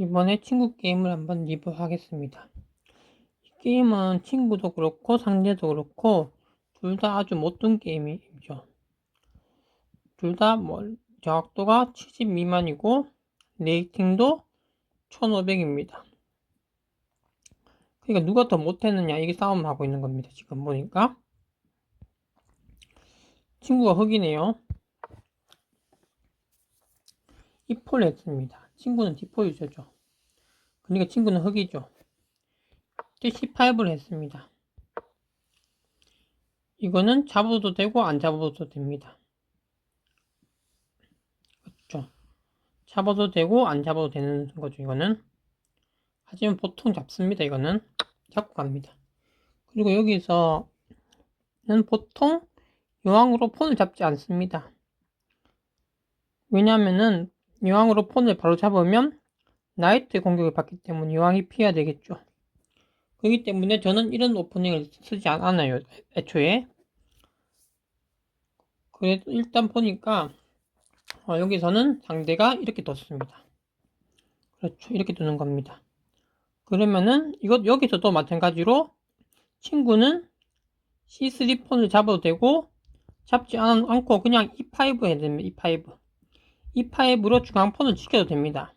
이번에 친구 게임을 한번 리뷰하겠습니다. 이 게임은 친구도 그렇고 상대도 그렇고 둘 다 아주 못된 게임이죠. 둘 다 뭐 정확도가 70 미만이고 레이팅도 1500입니다. 그러니까 누가 더 못했느냐 이게 싸움을 하고 있는 겁니다. 지금 보니까 친구가 흑이네요. 이폴 했습니다. 친구는 디폴 유저죠. 그러니까 친구는 흑이죠. T18를 했습니다. 이거는 잡아도 되고 안 잡아도 됩니다. 그렇죠. 잡아도 되고 안 잡아도 되는 거죠. 이거는. 하지만 보통 잡습니다. 이거는. 잡고 갑니다. 그리고 여기서는 보통 여왕으로 폰을 잡지 않습니다. 왜냐하면은 여왕으로 폰을 바로 잡으면 나이트 공격을 받기 때문에 여왕이 피해야 되겠죠. 그렇기 때문에 저는 이런 오프닝을 쓰지 않아요. 애초에. 그래도 일단 보니까 어, 여기서는 상대가 이렇게 뒀습니다. 그렇죠. 이렇게 두는 겁니다. 그러면은 이것 여기서도 마찬가지로 친구는 C3 폰을 잡아도 되고 잡지 않, 않고 그냥 E5 해야 됩니다. E5. E5로 중앙폰을 지켜도 됩니다.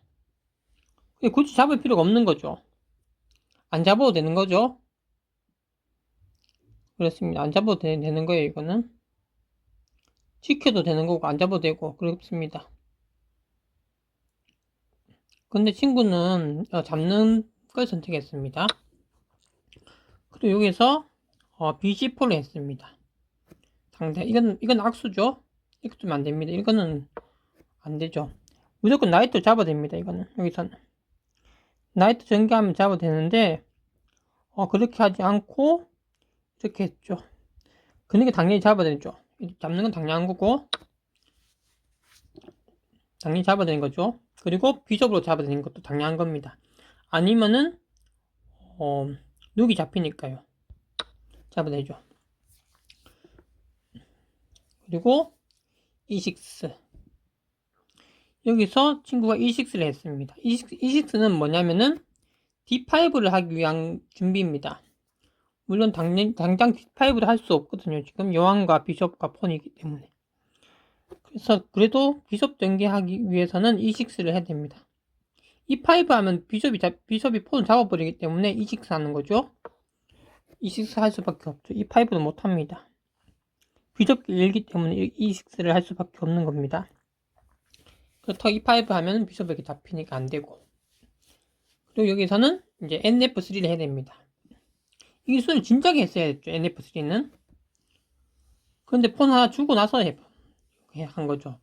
굳이 잡을 필요가 없는 거죠. 안 잡아도 되는 거죠. 그렇습니다. 안 잡아도 되, 는 거예요, 이거는. 지켜도 되는 거고, 안 잡아도 되고, 그렇습니다. 근데 친구는 어, 잡는 걸 선택했습니다. 그리고 여기서 어, BC4를 했습니다. 상대, 이건, 이건 악수죠? 두면 안 됩니다. 이거는 안 되죠. 무조건 나이트 잡아야 됩니다. 이거는, 여기서는. 나이트 전개하면 잡아도 되는데 어, 그렇게 하지 않고 이렇게 했죠. 그러니까 당연히 잡아야 되죠. 잡는 건 당연한 거고 당연히 잡아야 되는 거죠. 그리고 비숍으로 잡아야 되는 것도 당연한 겁니다. 아니면은 어, 룩이 잡히니까요. 잡아야 되죠. 그리고 E6 여기서 친구가 E6를 했습니다. E6, 는 뭐냐면은 D5를 하기 위한 준비입니다. 물론 당장, 당장 D5를 할 수 없거든요. 지금 여왕과 비숍과 폰이기 때문에. 그래서 그래도 비숍 전개하기 위해서는 E6를 해야 됩니다. E5 하면 비숍이, 비숍이 폰을 잡아버리기 때문에 E6 하는 거죠. E6 할 수밖에 없죠. E5는 못합니다. 비숍이 일기 때문에 E6를 할 수밖에 없는 겁니다. 그렇다고 E5 하면 비숍에게 잡히니까 안 되고. 그리고 여기서는 이제 NF3를 해야 됩니다. 이 기술을 진작에 했어야 했죠, NF3는. 그런데 폰 하나 주고 나서 해, 한 거죠.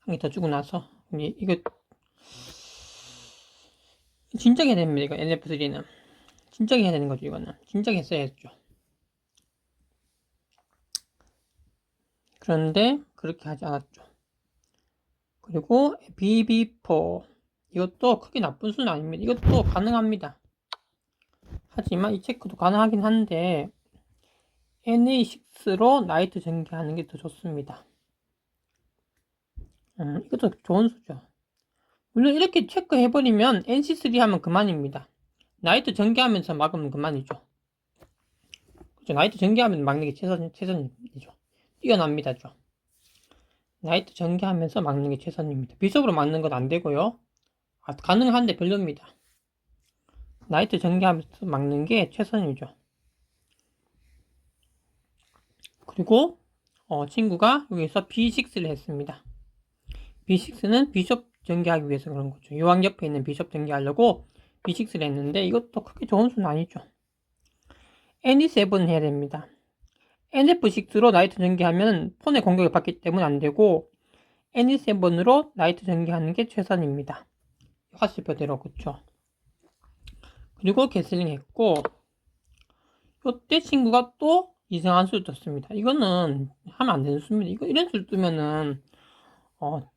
한 개 더 주고 나서. 이거, 진작에 해야 됩니다, 이거 NF3는. 진작에 해야 되는 거죠, 이거는. 진작에 했어야 했죠. 그런데, 그렇게 하지 않았죠. 그리고 BB4 이것도 크게 나쁜 수는 아닙니다. 이것도 가능합니다. 하지만 이 체크도 가능하긴 한데 NA6로 나이트 전개하는 게 더 좋습니다. 음, 이것도 좋은 수죠. 물론 이렇게 체크해버리면 NC3 하면 그만입니다. 나이트 전개하면서 막으면 그만이죠. 그렇죠. 나이트 전개하면 막는 게 최선, 최선이죠. 뛰어납니다. 죠. 나이트 전개하면서 막는 게 최선입니다. 비숍으로 막는 건 안 되고요. 아, 가능한데 별로입니다. 나이트 전개하면서 막는 게 최선이죠. 그리고 어, 친구가 여기서 B6를 했습니다. B6는 비숍 전개하기 위해서 그런 거죠. 요왕 옆에 있는 비숍 전개하려고 B6를 했는데 이것도 크게 좋은 수는 아니죠. NE7 해야 됩니다. NF6로 나이트 전개하면 폰의 공격을 받기 때문에 안 되고 NE7으로 나이트 전개하는 게 최선입니다. 화살표대로 그쵸 그리고 개슬링 했고 이때 친구가 또 이상한 수를 떴습니다. 이거는 하면 안 되는 수입니다. 이거 이런 수를 뜨면은 어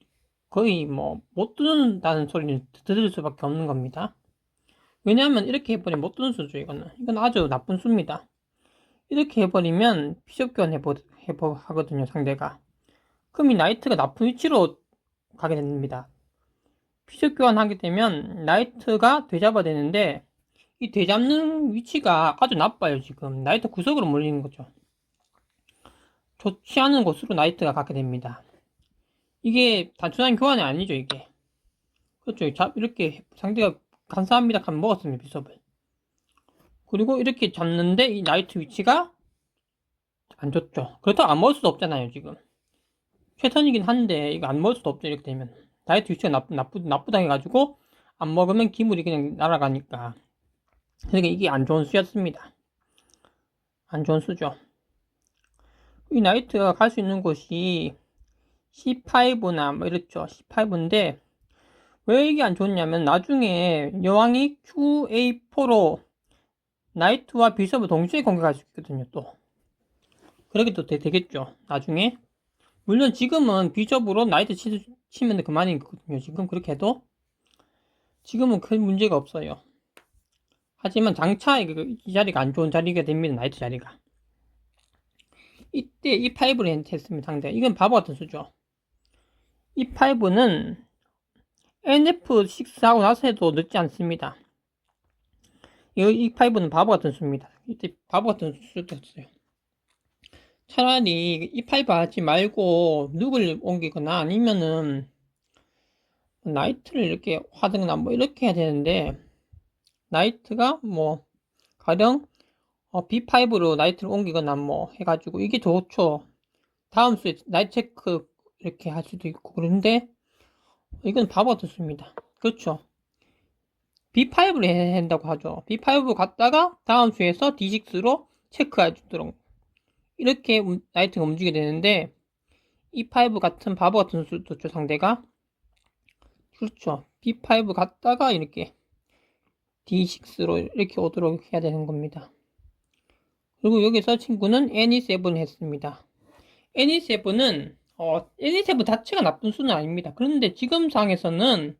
거의 뭐 못 뜨는다는 소리를 들을 수밖에 없는 겁니다. 왜냐하면 이렇게 해버리면 못 뜨는 수죠 이거는. 이건 아주 나쁜 수입니다. 이렇게 해버리면 교환 해보, 해보 하거든요 상대가. 그럼 이 나이트가 나쁜 위치로 가게 됩니다. 피적 교환하게 되면 나이트가 되잡아야 되는데 이 되잡는 위치가 아주 나빠요 지금. 나이트 구석으로 몰리는 거죠. 좋지 않은 곳으로 나이트가 가게 됩니다. 이게 단순한 교환이 아니죠 이게. 그렇죠. 잡 이렇게 상대가 감사합니다. 하면 먹었습니다 비섭을 그리고 이렇게 잡는데 이 나이트 위치가 안 좋죠. 그렇다고 안 먹을 수도 없잖아요 지금. 최선이긴 한데 이거 안 먹을 수도 없죠 이렇게 되면. 나이트 위치가 나쁘, 나쁘, 나쁘다 해가지고 안 먹으면 기물이 그냥 날아가니까. 그러니까 이게 안 좋은 수였습니다. 안 좋은 수죠. 이 나이트가 갈 수 있는 곳이 C5나 뭐 이렇죠. C5인데 왜 이게 안 좋냐면 나중에 여왕이 QA4로 나이트와 비숍을 동시에 공격할 수 있거든요 또. 그렇게 또 되, 겠죠. 나중에. 물론 지금은 비숍으로 나이트 치, 치면 그만이거든요 지금. 그렇게 해도. 지금은 큰 문제가 없어요. 하지만 장차 이, 이 자리가 안 좋은 자리가 됩니다 나이트 자리가. 이때 이 5를 했습니다 상대. 이건 바보 같은 수죠. 이 5는 NF6 하고 나서 해도 늦지 않습니다 이, 이 5는 바보 같은 수입니다 이때 바보 같은 수도 없어요 차라리 이5 하지 말고 룩을 옮기거나 아니면은 나이트를 이렇게 하든가 뭐 이렇게 해야 되는데 나이트가 뭐 가령 어, B5로 나이트를 옮기거나 뭐 해가지고 이게 좋죠. 다음 수에 나이트 체크 이렇게 할 수도 있고 그런데 이건 바보 같습니다. 그렇죠. B5를 해야 한다고 하죠. B5 갔다가 다음 수에서 D6로 체크해 주도록 이렇게 나이트가 움직이게 되는데 E5 같은 바보 같은 수도 죠 상대가 그렇죠. B5 갔다가 이렇게 D6로 이렇게 오도록 해야 되는 겁니다. 그리고 여기서 친구는 NE7 했습니다. NE7은 어, NE7 자체가 나쁜 수는 아닙니다. 그런데 지금 상에서는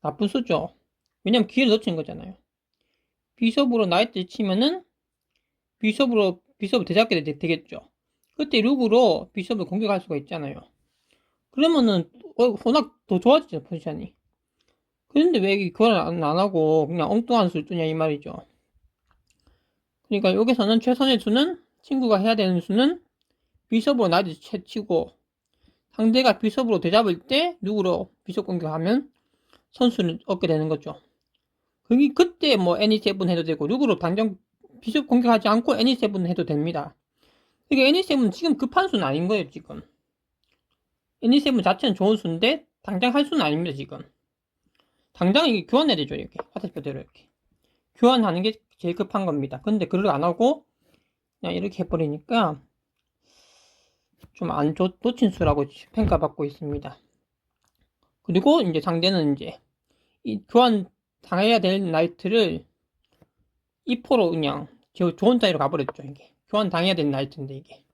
나쁜 수죠. 왜냐면 기회를 놓친 거잖아요. 비숍으로 나이트 치면은 비숍으로 비숍을 되잡게 되겠죠. 그때 룩으로 비숍을 공격할 수가 있잖아요. 그러면은 어, 워낙 더 좋아지죠 포지션이. 그런데 왜 그걸 안, 안 하고 그냥 엉뚱한 수를 뜨냐 이 말이죠. 그러니까 여기서는 최선의 수는 친구가 해야 되는 수는 비숍으로 나이트 채치고 상대가 비숍으로 되잡을 때 누구로 비숍 공격하면 선수를 얻게 되는 거죠. 그게 그때 뭐 애니7 해도 되고 누구로 당장 비숍 공격하지 않고 애니7 해도 됩니다. 그러니까 애니7 지금 급한 수는 아닌 거예요 지금. 애니7 자체는 좋은 수인데 당장 할 수는 아닙니다 지금. 당장 이게 교환해야 되죠 이렇게 화살표대로 이렇게 교환하는 게 제일 급한 겁니다. 근데 그걸 안 하고 그냥 이렇게 해버리니까 좀 안 놓친 수라고 평가받고 있습니다. 그리고 이제 상대는 이제 이 교환 당해야 될 나이트를 2포로 그냥 좋은 자리로 가버렸죠 이게. 교환 당해야 될 나이트인데 이게.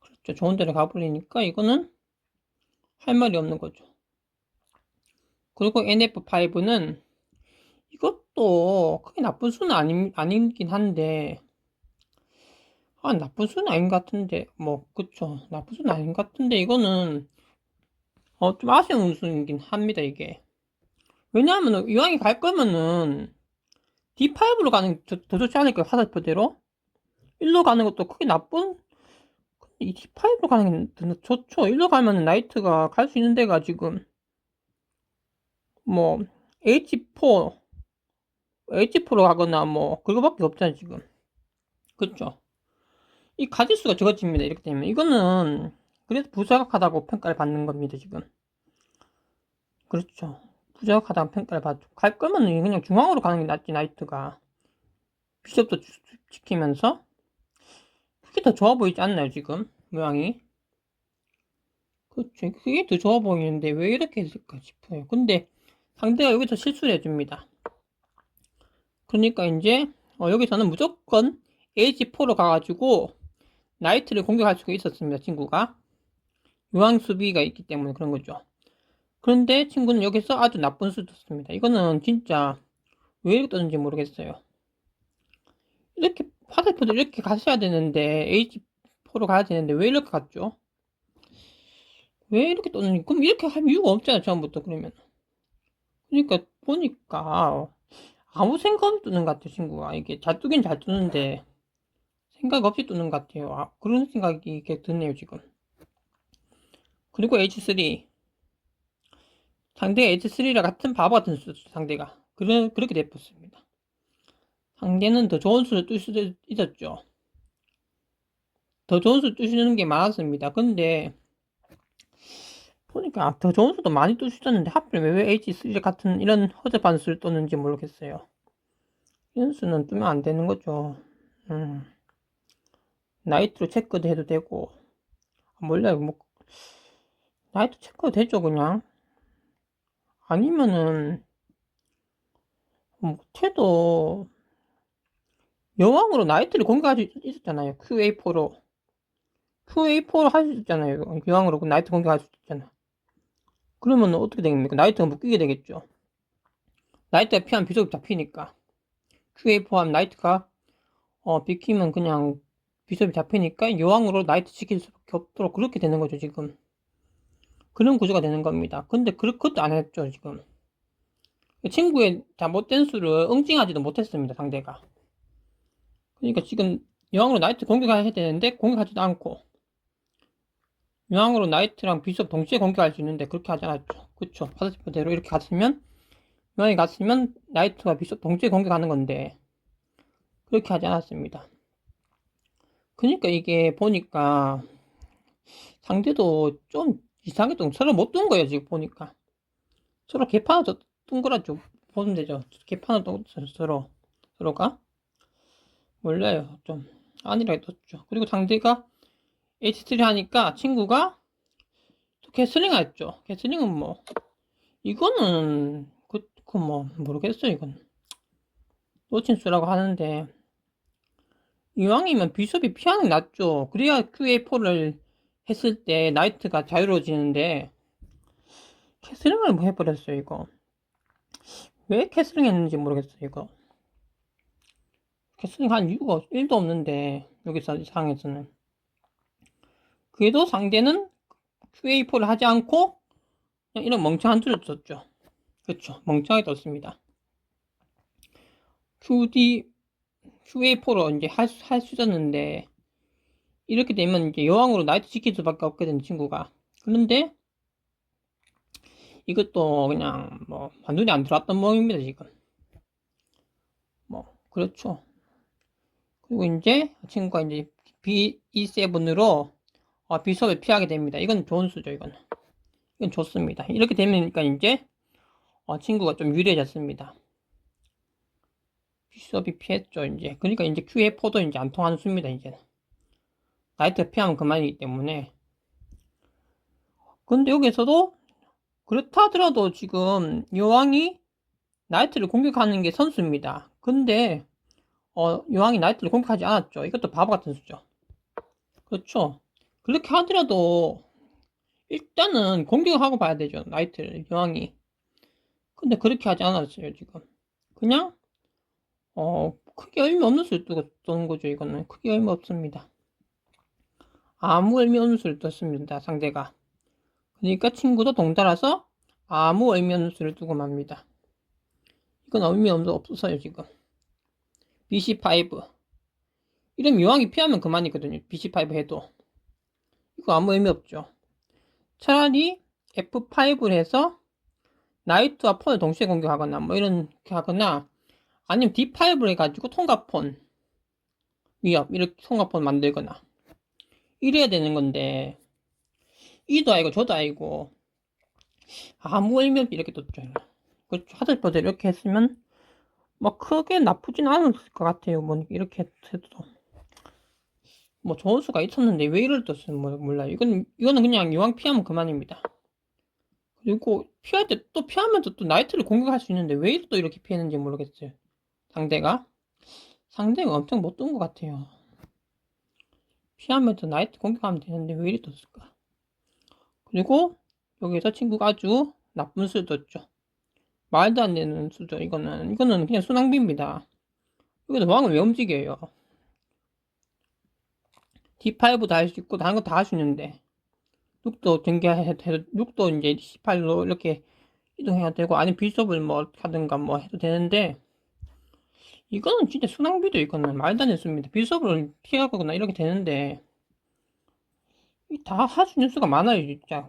그렇죠. 좋은 자리로 가버리니까 이거는 할 말이 없는 거죠. 그리고 NF5는 이것도 크게 나쁜 수는 아니, 아니긴 한데 아 나쁜 수는 아닌 것 같은데 뭐 그쵸. 나쁜 수는 아닌 것 같은데 이거는 어 좀 아쉬운 수이긴 합니다 이게 왜냐하면 이왕이 갈 거면은 D5로 가는 게 더 좋지 않을까요? 화살표대로? 1로 가는 것도 크게 나쁜? 이 D5로 가는 게더 좋죠. 1로 가면은 나이트가 갈 수 있는 데가 지금 뭐 H4 H4로 가거나 뭐 그거밖에 없잖아요 지금. 그렇죠 이 가지수가 적어집니다 이렇게 되면. 이거는 그래서 부정확하다고 평가를 받는 겁니다 지금. 그렇죠 부정확하다고 평가를 받고 갈 거면 그냥 중앙으로 가는 게 낫지 나이트가. 비숍도 지키면서. 그게 더 좋아 보이지 않나요 지금? 모양이? 그렇죠. 그게 더 좋아 보이는데 왜 이렇게 했을까 싶어요. 근데 상대가 여기서 실수를 해줍니다. 그러니까 이제 어, 여기서는 무조건 H4로 가가지고 나이트를 공격할 수가 있었습니다. 친구가. 유황 수비가 있기 때문에 그런 거죠. 그런데 친구는 여기서 아주 나쁜 수도 습니다. 이거는 진짜 왜 이렇게 떴는지 모르겠어요. 이렇게 화살표도 이렇게 갔어야 되는데 H4로 가야 되는데 왜 이렇게 갔죠? 왜 이렇게 떴는지. 그럼 이렇게 할 이유가 없잖아 처음부터 그러면. 그러니까 보니까 아무 생각 없이 뜨는 것 같아요 친구가. 이게 잘 뜨긴 잘 뜨는데 생각 없이 뜨는 것 같아요. 아, 그런 생각이 이렇게 드네요 지금. 그리고 H3 상대가 H3랑 같은 바보 같은 수 상대가. 그래, 그렇게 돼버렸습니다. 상대는 더 좋은 수를 뜰 수도 있었죠. 더 좋은 수를 뜨시는 게 많았습니다. 근데 보니까 더 좋은 수도 많이 뜨시었는데 하필 왜 H3 같은 이런 허접한 수를 떴는지 모르겠어요. 이런 수는 뜨면 안 되는 거죠. 음. 나이트로 체크도 해도 되고. 몰라요. 뭐 나이트 체크도 되죠 그냥 아니면은 못해도 여왕으로 나이트를 공격할 수 있었잖아요. QA4로. QA4로 할 수 있잖아요. 여왕으로 그 나이트 공격할 수 있잖아. 그러면 어떻게 됩니까? 나이트가 묶이게 되겠죠. 나이트가 피하면 비속이 잡히니까. QA4 하면 나이트가 어 비키면 그냥 비숍이 잡히니까 여왕으로 나이트 지킬 수밖에 없도록 그렇게 되는 거죠 지금 그런 구조가 되는 겁니다. 근데 그, 그것도 안 했죠 지금. 친구의 잘못된 수를 응징하지도 못했습니다 상대가. 그러니까 지금 여왕으로 나이트 공격해야 되는데 공격하지도 않고 여왕으로 나이트랑 비숍 동시에 공격할 수 있는데 그렇게 하지 않았죠. 그쵸? 파스포대로 이렇게 갔으면 여왕이 갔으면 나이트와 비숍 동시에 공격하는 건데 그렇게 하지 않았습니다. 그러니까 이게 보니까 상대도 좀 이상하게 좀 서로 못뜬 거예요 지금 보니까. 서로 개판을 뜬 거라죠 보면 되죠. 개판을 뜬 서로 서로가? 몰라요. 좀 아니라 떴죠. 그리고 상대가 H3 하니까 친구가 또 개슬링 했죠. 개슬링은 뭐 이거는 그, 그 뭐 모르겠어요 이건. 놓친 수라고 하는데. 이왕이면 비숍이 피하는 게 낫죠. 그래야 QA4를 했을 때 나이트가 자유로워지는데 캐슬링을 뭐 해버렸어요 이거. 왜 캐슬링 했는지 모르겠어요 이거. 캐슬링 한 이유가 1도 없는데 여기서 이 상황에서는 그래도 상대는 QA4를 하지 않고 이런 멍청한 줄을 썼죠. 그렇죠. 멍청하게 떴습니다. QD QA4로 이제 할, 수, 할수 있었는데, 이렇게 되면 이제 여왕으로 나이트 지킬 수밖에 없거든, 친구가. 그런데, 이것도 그냥 뭐, 완전히 안 들어왔던 모양입니다, 지금. 뭐, 그렇죠. 그리고 이제, 친구가 이제 B7으로 어, 비숍을 피하게 됩니다. 이건 좋은 수죠, 이건. 이건 좋습니다. 이렇게 되니까 이제, 어, 친구가 좀 유리해졌습니다. 비숍이 피했죠, 이제. 그러니까 이제 QA4도 이제 안 통하는 수입니다, 이제. 나이트 피하면 그만이기 때문에. 근데 여기서도, 그렇다 하더라도 지금 여왕이 나이트를 공격하는 게 선수입니다. 근데, 어, 여왕이 나이트를 공격하지 않았죠. 이것도 바보 같은 수죠. 그렇죠. 그렇게 하더라도, 일단은 공격하고 봐야 되죠. 나이트를, 여왕이. 근데 그렇게 하지 않았어요, 지금. 그냥, 어, 크게 의미 없는 수를 뜨는 거죠, 이거는. 크게 의미 없습니다. 아무 의미 없는 수를 떴습니다, 상대가. 그러니까 친구도 동달아서 아무 의미 없는 수를 두고 맙니다. 이건 의미 없어요, 지금. BC5. 이런 묘왕이 피하면 그만이거든요, BC5 해도. 이거 아무 의미 없죠. 차라리 F5를 해서 나이트와 폰을 동시에 공격하거나 뭐 이렇게 하거나 아니면 D5를 해가지고 통과폰 위협 이렇게 통과폰 만들거나 이래야 되는 건데. 이도 아니고 저도 아니고. 아무 의미 없이 이렇게 떴죠 그 하드보드 이렇게 했으면 뭐 크게 나쁘진 않을 것 같아요. 뭐 이렇게 해도. 뭐 좋은 수가 있었는데 왜 이럴 떴으면 몰라요. 이건 이거는 그냥 이왕 피하면 그만입니다. 그리고 피할 때 또 피하면서 또 나이트를 공격할 수 있는데 왜 또 이렇게 피했는지 모르겠어요. 상대가? 상대가 엄청 못 뜬 것 같아요. 피하면서 나이트 공격하면 되는데 왜 이리 떴을까? 그리고 여기서 친구가 아주 나쁜 수를 떴죠. 말도 안 되는 수죠. 이거는 이거는 그냥 순항비입니다. 여기서 왕을 왜 움직여요? D5도 할 수 있고 다른 거 다 할 수 있는데 6도 전개해도 6도 이제 18로 이렇게 이동해야 되고 아니면 비숍을 뭐 하든가 뭐 해도 되는데 이거는 진짜 순항비도 이거는 말도 안 했습니다. 비숍을 피하거나 이렇게 되는데 다할수 있는 수가 많아요 진짜.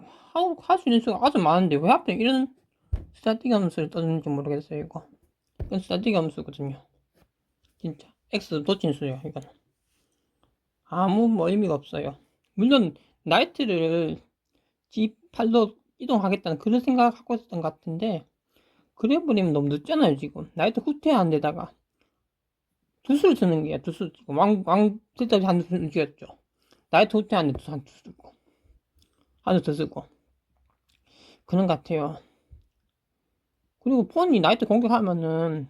할수 있는 수가 아주 많은데 왜 하필 이런 스타틱 함수를 떠는지 모르겠어요 이거. 이건 스타틱 함수거든요. 진짜. X 도친 수예요 이거는. 아무 뭐 의미가 없어요. 물론 나이트를 G8로 이동하겠다는 그런 생각을 갖고 있었던 것 같은데 그래 버리면 너무 늦잖아요 지금. 나이트 후퇴한 데다가 두수를 쓰는 게야 두수 왕, 왕 쓸데없이 한 두수 죽였죠. 나이트 후퇴한 데 두수 한 두수 쓰고 한두수 쓰고. 그런 것 같아요. 그리고 폰이 나이트 공격하면은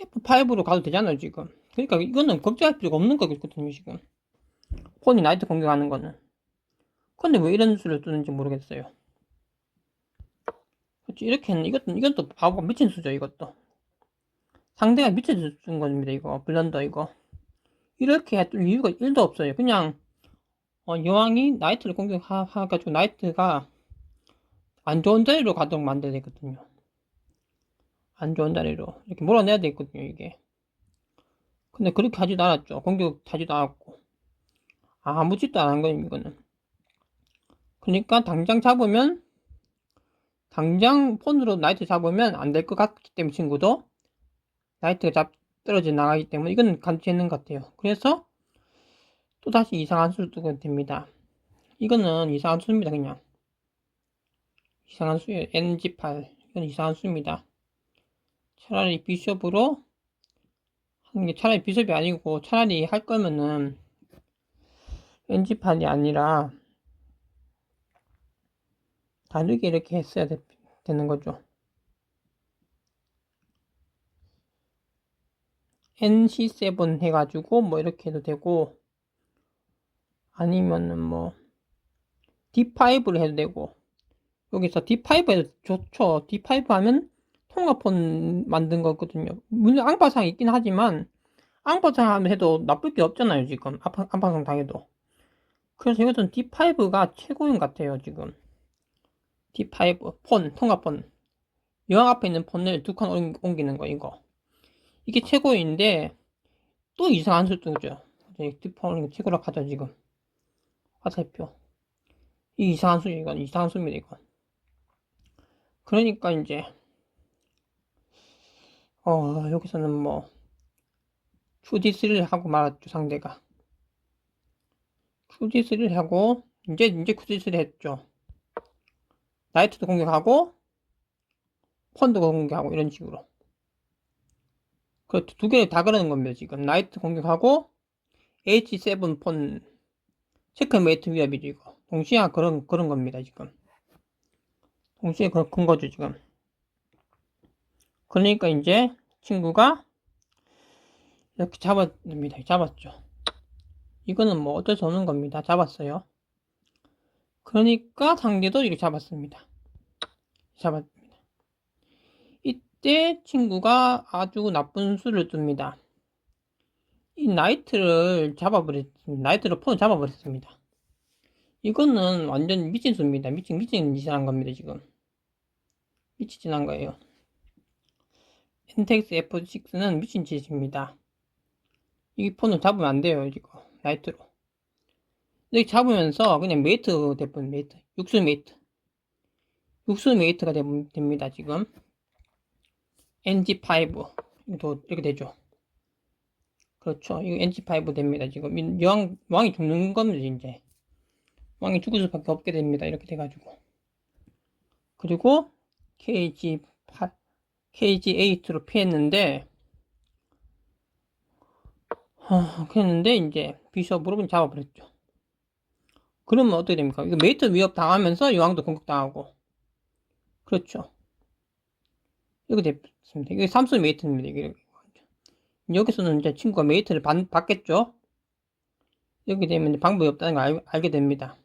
F5로 가도 되잖아요 지금. 그러니까 이거는 걱정할 필요가 없는 거거든요 지금. 폰이 나이트 공격하는 거는. 근데 왜 이런 수를 쓰는지 모르겠어요. 그렇지 이렇게 는 이것도 이것도 바보가 미친 수죠 이것도 상대가 수인 겁니다 이거. 블런더 이거. 이렇게 해둘 이유가 1도 없어요. 그냥 어, 여왕이 나이트를 공격해가지고 나이트가 안 좋은 자리로 가도록 만들어야 되거든요. 안 좋은 자리로. 이렇게 몰아내야 되거든요 이게. 근데 그렇게 하지도 않았죠. 공격하지도 않았고. 아무 짓도 안 한 거예요 이거는. 그러니까 당장 잡으면 당장 폰으로 나이트 잡으면 안 될 것 같기 때문에 친구도 나이트가 잡 떨어져 나가기 때문에 이건 감지했는 것 같아요. 그래서 또다시 이상한 수를 뜨게 됩니다. 이거는 이상한 수입니다 그냥. 이상한 수예요 NG8 이건 이상한 수입니다. 차라리 비숍으로 하는 게 차라리 비숍이 아니고 차라리 할 거면은 NG8이 아니라 다르게 이렇게 했어야 되, 는 거죠. NC7 해가지고 뭐 이렇게 해도 되고 아니면은 뭐 D5를 해도 되고 여기서 D5 해도 좋죠. D5 하면 통화폰 만든 거거든요. 물론 앙파상 있긴 하지만 앙파상 해도 나쁠 게 없잖아요. 지금 앙파상 당해도. 그래서 이것은 D5가 최고인 것 같아요. 지금. D5 폰, 통화폰. 여왕 앞에 있는 폰을 두 칸 옮기는 거, 이거. 이게 최고인데, 또 이상한 수준이죠. D4는 최고라 하죠, 지금. 화살표. 이 이상한 수, 이건 이상한 수입니다, 이건. 그러니까 이제, 어, 여기서는 뭐, 큐디스를 하고 말았죠, 상대가. 큐디스를 하고, 이제, 이제 큐디스를 했죠. 나이트도 공격하고 펀드도 공격하고 이런 식으로 그 두 개를 다 그러는 겁니다 지금. 나이트 공격하고 H7 폰 체크메이트 위협이죠 이거. 동시에 그런 그런 겁니다 지금. 동시에 그런 큰 거죠 지금. 그러니까 이제 친구가 이렇게 잡았습니다. 잡았죠. 이거는 뭐 어쩔 수 없는 겁니다. 잡았어요. 그러니까 상대도 이렇게 잡았습니다. 이 때 친구가 아주 나쁜 수를 뜹니다. 이 나이트를 잡아버렸습니다. 나이트를 폰을 잡아버렸습니다. 이거는 완전 미친 수입니다. 미친, 미친 짓을 한 겁니다, 지금. 미친 짓한 거예요. 엔텍스 F6는 미친 짓입니다. 이 폰을 잡으면 안 돼요, 이거. 나이트로. 이렇게 잡으면서 그냥 메이트 대본 메이트 육수 메이트 육수 메이트가 됩니다 지금 NG5 이것도 이렇게 되죠? 그렇죠. 이거 NG5 됩니다 지금. 여왕, 왕이 죽는 겁니다 이제. 왕이 죽을 수밖에 없게 됩니다 이렇게 돼가지고. 그리고 KG8 KG8로 피했는데 어, 그랬는데 이제 비숍으로 잡아버렸죠. 그러면 어떻게 됩니까? 이거 메이트 위협 당하면서 여왕도 공격당하고. 그렇죠. 이렇게 됐습니다. 이게 삼수 메이트입니다. 여기서는 이제 친구가 메이트를 받, 받겠죠? 이렇게 되면 방법이 없다는 걸 알, 알게 됩니다.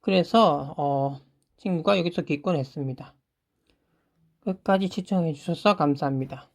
그래서, 어, 친구가 여기서 기권했습니다. 끝까지 시청해 주셔서 감사합니다.